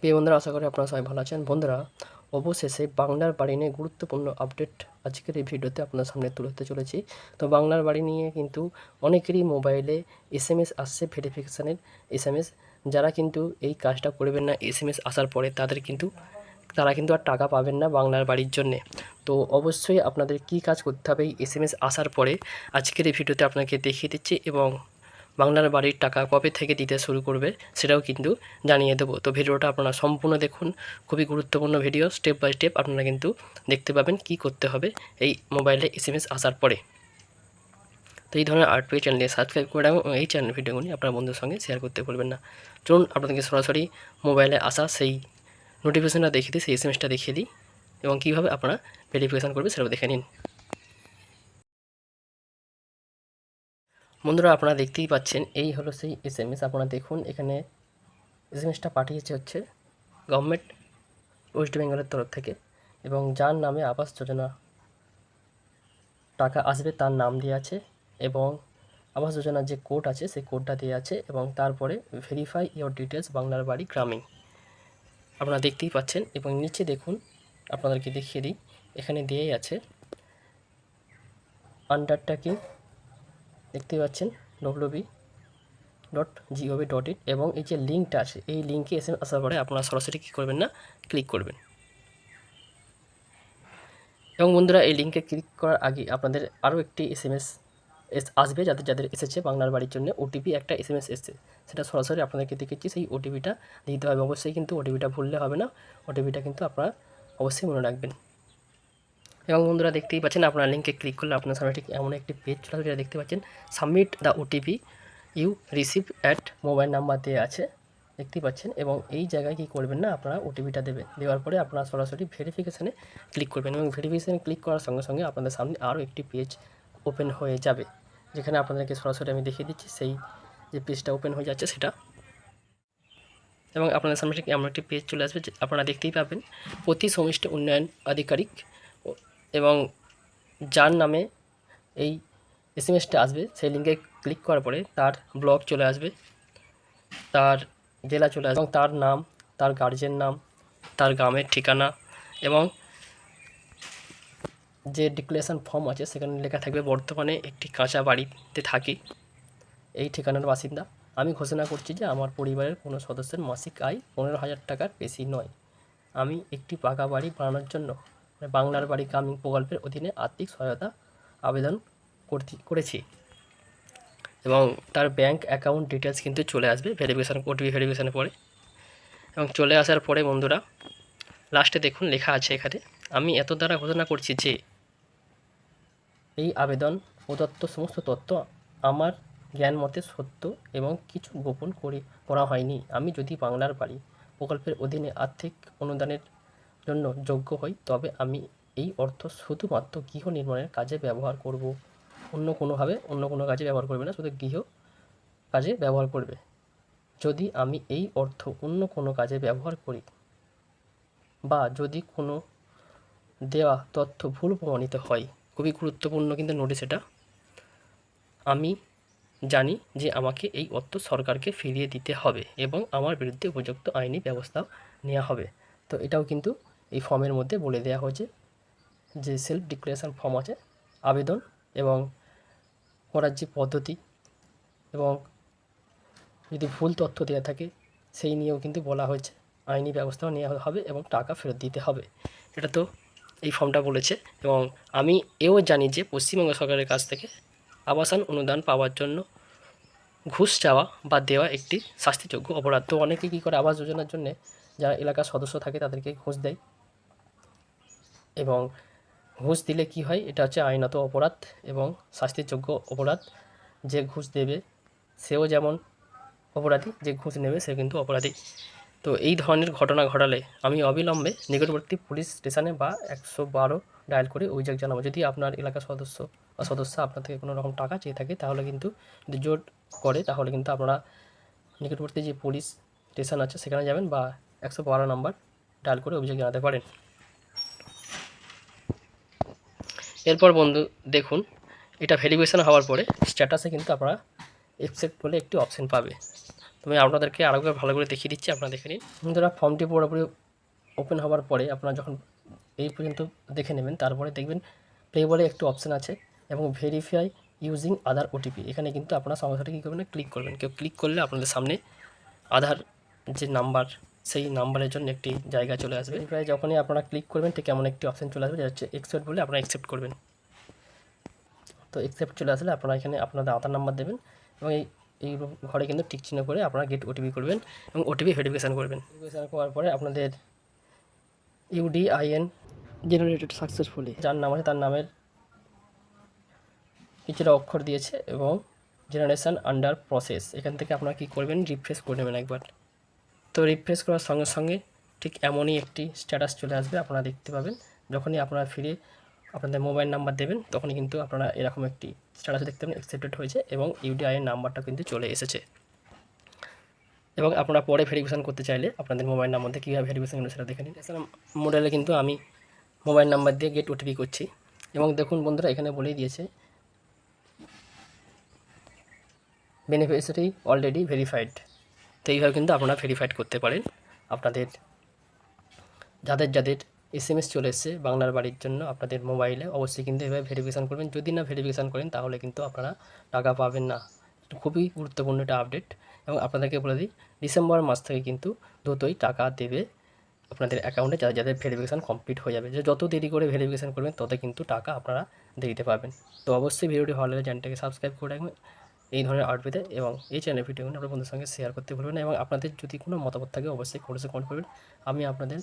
প্রিয় বন্ধুরা, আশা করি আপনারা সবাই ভালো আছেন। বন্ধুরা, অবশেষে বাংলার বাড়ি নিয়ে গুরুত্বপূর্ণ আপডেট আজকের এই ভিডিওতে আপনার সামনে তুলে ধরতে চলেছি। তো বাংলার বাড়ি নিয়ে কিন্তু অনেকেরই মোবাইলে এস এম এস আসছে, ভেরিফিকেশানের এস এম এস যারা কিন্তু এই কাজটা করবেন না এস এম এস আসার পরে তাদের কিন্তু, তারা কিন্তু আর টাকা পাবেন না বাংলার বাড়ির জন্যে। তো অবশ্যই আপনাদের কী কাজ করতে হবে এই এস এম এস আসার পরে আজকের এই ভিডিওতে আপনাকে দেখিয়ে দিচ্ছি এবং বাংলার বাড়ির টাকা কবে থেকে দিতে শুরু করবে সেটাও কিন্তু জানিয়ে দেবো। তো ভিডিওটা আপনারা সম্পূর্ণ দেখুন, খুবই গুরুত্বপূর্ণ ভিডিও। স্টেপ বাই স্টেপ আপনারা কিন্তু দেখতে পাবেন কি করতে হবে এই মোবাইলে এস এম এস আসার পরে। তো এই ধরনের আর্ট পেয়ে চ্যানেলে সাবস্ক্রাইব করে এবং এই চ্যানেল ভিডিওগুলি আপনার বন্ধুর সঙ্গে শেয়ার করতে ভুলবেন না। চলুন আপনাদেরকে সরাসরি মোবাইলে আসা সেই নোটিফিকেশানটা দেখিয়ে দিই, সেই এস এম এসটা দেখিয়ে দিই এবং কীভাবে আপনারা ভেরিফিকেশান করবে সেটাও দেখে নিন। বন্ধুরা আপনারা দেখতেই পাচ্ছেন, এই হলো সেই এস এম এস আপনারা দেখুন, এখানে এস এম এসটা পাঠিয়েছে হচ্ছে গভর্নমেন্ট ওয়েস্ট বেঙ্গলের তরফ থেকে এবং যার নামে আবাস যোজনা টাকা আসবে তার নাম দেওয়া আছে এবং আবাস যোজনার যে কোড আছে, সেই কোডটা দেওয়া আছে এবং তারপরে ভেরিফাই ইওর ডিটেলস বাংলার বাড়ি গ্রামীণ আপনারা দেখতেই পাচ্ছেন এবং নিচে দেখুন, আপনাদেরকে দেখিয়ে দিই, এখানে দিয়েই আছে আন্ডারটেকিং দেখতে পাচ্ছেন WB dot gov dot in এবং এই যে লিঙ্কটা আছে, এই লিঙ্কে এসে আসার পরে আপনারা সরাসরি কী করবেন না ক্লিক করবেন। এবং বন্ধুরা, এই লিঙ্কে ক্লিক করার আগে আপনাদের আরও একটি এস এম এস এস আসবে, যাদের যাদের এসেছে বাংলার বাড়ির জন্য ওটিপি একটা এস এম এস এসছে। সেটা সরাসরি আপনাদেরকে দেখেছি, সেই ওটিপিটা দিতে হবে। অবশ্যই কিন্তু ওটিপিটা ভুললে হবে না। ওটিপিটা কিন্তু আপনারা অবশ্যই মনে রাখবেন। এবং বন্ধুরা দেখতেই পাচ্ছেন আপনার লিঙ্কে ক্লিক করলে আপনার সামনে ঠিক এমন একটি পেজ চলে আসবে যেটা দেখতে পাচ্ছেন। Submit the OTP you receive at mobile number দেওয়া আছে, দেখতেই পাচ্ছেন। এবং এই জায়গায় কী করবেন না, আপনারা ওটিপিটা দেবেন। দেওয়ার পরে আপনারা সরাসরি ভেরিফিকেশানে ক্লিক করবেন এবং ভেরিফিকেশানে ক্লিক করার সঙ্গে সঙ্গে আপনাদের সামনে আরও একটি পেজ ওপেন হয়ে যাবে, যেখানে আপনাদেরকে সরাসরি আমি দেখিয়ে দিচ্ছি। সেই যে পেজটা ওপেন হয়ে যাচ্ছে সেটা। এবং আপনাদের সামনে ঠিক এমন একটি পেজ চলে আসবে আপনারা দেখতেই পাবেন, প্রতি সমিষ্ট উন্নয়ন আধিকারিক এবং যার নামে এই এস এম এসটা আসবে, সেই লিঙ্কে ক্লিক করার পরে তার ব্লগ চলে আসবে, তার জেলা চলে আসবে, এবং তার নাম, তার গার্জেন নাম, তার গ্রামের ঠিকানা এবং যে ডিক্লারেশন ফর্ম আছে সেখানে লেখা থাকবে, বর্তমানে একটি কাঁচা বাড়িতে থাকি। এই ঠিকানার বাসিন্দা। আমি ঘোষণা করছি যে আমার পরিবারের কোনো সদস্যের মাসিক আয় পনেরো হাজার টাকার বেশি নয়। আমি একটি পাকা বাড়ি বানানোর জন্য বাংলার বাড়ি গ্রামীণ প্রকল্পের অধীনে আর্থিক সহায়তা আবেদন করেছি। এবং তার ব্যাংক অ্যাকাউন্ট ডিটেলস কিন্তু চলে আসবে ভেরিফিকেশান ওটিপি ভেরিফিকেশানের পরে। এবং চলে আসার পরে বন্ধুরা লাস্টে দেখুন লেখা আছে এখানে, আমি এত দ্বারা ঘোষণা করছি যে এই আবেদন, প্রদত্ত সমস্ত তথ্য আমার জ্ঞান মতে সত্য এবং কিছু গোপন করে করা হয়নি। আমি যদি বাংলার বাড়ি প্রকল্পের অধীনে আর্থিক অনুদানের জন্য যোগ্য হই, তবে আমি এই অর্থ শুধুমাত্র গৃহ নির্মাণের কাজে ব্যবহার করব। অন্য কোনোভাবে অন্য কোনো কাজে ব্যবহার করবে না, শুধু গৃহ কাজে ব্যবহার করবে। যদি আমি এই অর্থ অন্য কোনো কাজে ব্যবহার করি বা যদি কোনো দেওয়া তথ্য ভুল প্রমাণিত হয়, খুবই গুরুত্বপূর্ণ কিন্তু নোটিশ এটা। আমি জানি যে আমাকে এই অর্থ সরকারকে ফিরিয়ে দিতে হবে এবং আমার বিরুদ্ধে উপযুক্ত আইনি ব্যবস্থা নেওয়া হবে। তো এটাও কিন্তু এই ফর্মের মধ্যে বলে দেওয়া হয়েছে যে সেলফ ডিক্লারেশন ফর্ম আছে, আবেদন এবং করার যে পদ্ধতি এবং যদি ভুল তথ্য দেওয়া থাকে, সেই নিয়েও কিন্তু বলা হয়েছে। আইনি ব্যবস্থাও নেওয়া হবে এবং টাকা ফেরত দিতে হবে। এটা তো এই ফর্মটা বলেছে এবং আমি এও জানি যে পশ্চিমবঙ্গ সরকারের কাছ থেকে আবাসন অনুদান পাওয়ার জন্য ঘুষ চাওয়া বা দেওয়া একটি শাস্তিযোগ্য অপরাধ। তো অনেকে কী করে আবাস যোজনার জন্য যারা এলাকার সদস্য থাকে, তাদেরকে ঘুষ দেয়। এবং ঘুষ দিলে কি হয়? এটা হচ্ছে আইনত অপরাধ এবং শাস্তিযোগ্য অপরাধ। যে ঘুষ দেবে, সেও যেমন অপরাধী, যে ঘুষ নেবে সে কিন্তু অপরাধী। তো এই ধরনের ঘটনা ঘটালে আমি অবিলম্বে নিকটবর্তী পুলিশ স্টেশনে বা একশো বারো ডায়াল করে অভিযোগ জানাব। যদি আপনার এলাকার সদস্য বা সদস্য আপনার থেকে কোনো রকম টাকা চেয়ে থাকে, তাহলে কিন্তু যদি জোর করে, তাহলে কিন্তু আপনারা নিকটবর্তী যে পুলিশ স্টেশন আছে, সেখানে যাবেন বা একশো বারো নাম্বার ডায়াল করে অভিযোগ জানাতে পারেন। এরপর বন্ধু, দেখুন, এটা ভেরিফিকেশন হওয়ার পরে স্ট্যাটাসে কিন্তু আপনারা অ্যাকসেপ্ট বলে একটি অপশান পাবে। আমি আপনাদেরকে আরও ভালো করে দেখিয়ে দিচ্ছি, আপনারা দেখে নিন। বন্ধুরা ফর্মটি পুরোপুরি ওপেন হওয়ার পরে আপনারা যখন এই পর্যন্ত দেখে নেবেন, তারপরে দেখবেন প্লে বলে একটু অপশান আছে এবং ভেরিফাই ইউজিং আধার ওটিপি এখানে কিন্তু আপনারা সাথে কী করবেন ক্লিক করবেন। কেউ ক্লিক করলে আপনাদের সামনে আধার যে নাম্বার সেই নাম্বারের জন্য একটি জায়গা চলে আসবে। প্রায় যখনই আপনারা ক্লিক করবেন ঠিক এমন একটি অপশান চলে আসবে যেটা হচ্ছে এক্সেপ্ট বলে আপনারা অ্যাকসেপ্ট করবেন। তো অ্যাকসেপ্ট চলে আসলে আপনারা এখানে আপনাদের আধার নাম্বার দেবেন এবং এই এই ঘরে কিন্তু টিক চিহ্ন করে আপনারা গেট ওটিপি করবেন এবং ওটিপি ভেরিফিকেশান করবেন। ভেরিফিকেশান করার পরে আপনাদের ইউডিআইএন জেনারেটেড সাকসেসফুলি যার নাম আছে তার নামের কিছুটা অক্ষর দিয়েছে এবং জেনারেশন আন্ডার প্রসেস এখান থেকে আপনারা কী করবেন রিফ্রেশ করে নেবেন একবার। তো রিফ্রেশ করার সঙ্গে সঙ্গে ঠিক এমনই একটি স্ট্যাটাস চলে আসবে, আপনারা দেখতে পাবেন। যখনই আপনারা ফিরে আপনাদের মোবাইল নাম্বার দেবেন, তখনই কিন্তু আপনারা এরকম একটি স্ট্যাটাস দেখতে পাবেন অ্যাকসেপ্টেড হয়েছে এবং ইউডিআইয়ের নাম্বারটা কিন্তু চলে এসেছে। এবং আপনারা পরে ভেরিফিকেশান করতে চাইলে আপনাদের মোবাইল নাম্বার দিয়ে কীভাবে ভেরিফিকেশান করবেন সেটা দেখে নিন। এছাড়া মডেলে কিন্তু আমি মোবাইল নাম্বার দিয়ে গেট ওটিপি করছি। এবং দেখুন বন্ধুরা, এখানে বলেই দিয়েছে বেনিফিশিয়ারি অলরেডি ভেরিফাইড তো এইভাবে কিন্তু আপনারা ভেরিফাইড করতে পারেন। আপনাদের যাদের যাদের এস এম এস চলে এসছে বাংলার বাড়ির জন্য আপনাদের মোবাইলে অবশ্যই কিন্তু এভাবে ভেরিফিকেশান করবেন। যদি না ভেরিফিকেশান করেন তাহলে কিন্তু আপনারা টাকা পাবেন না। খুবই গুরুত্বপূর্ণ একটা আপডেট এবং আপনাদেরকে বলে দিই ডিসেম্বর মাস থেকে কিন্তু দ্রুতই টাকা দেবে আপনাদের অ্যাকাউন্টে যাদের যাদের ভেরিফিকেশান কমপ্লিট হয়ে যাবে। যে যত দেরি করে ভেরিফিকেশান করবেন তত কিন্তু টাকা আপনারা দিতে পারবেন। তো অবশ্যই ভিডিওটি ভালো লাগলে চ্যানেলটাকে সাবস্ক্রাইব করে রাখবেন। এই ধরনের আর্ট পেতে এবং এই চ্যানেল ভিডিওগুলো আপনার বন্ধুদের সঙ্গে শেয়ার করতে ভুলবেন না এবং আপনাদের যদি কোনো মতামত থাকে অবশ্যই কোর্সে কমেন্ট করবেন। আমি আপনাদের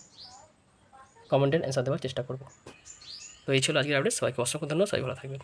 কমেন্টের অ্যান্সার দেওয়ার চেষ্টা করব। তো এই ছিল আজকের আপডেট সবাইকে অসংখ্য ধন্যবাদ। সবাই ভালো থাকবেন।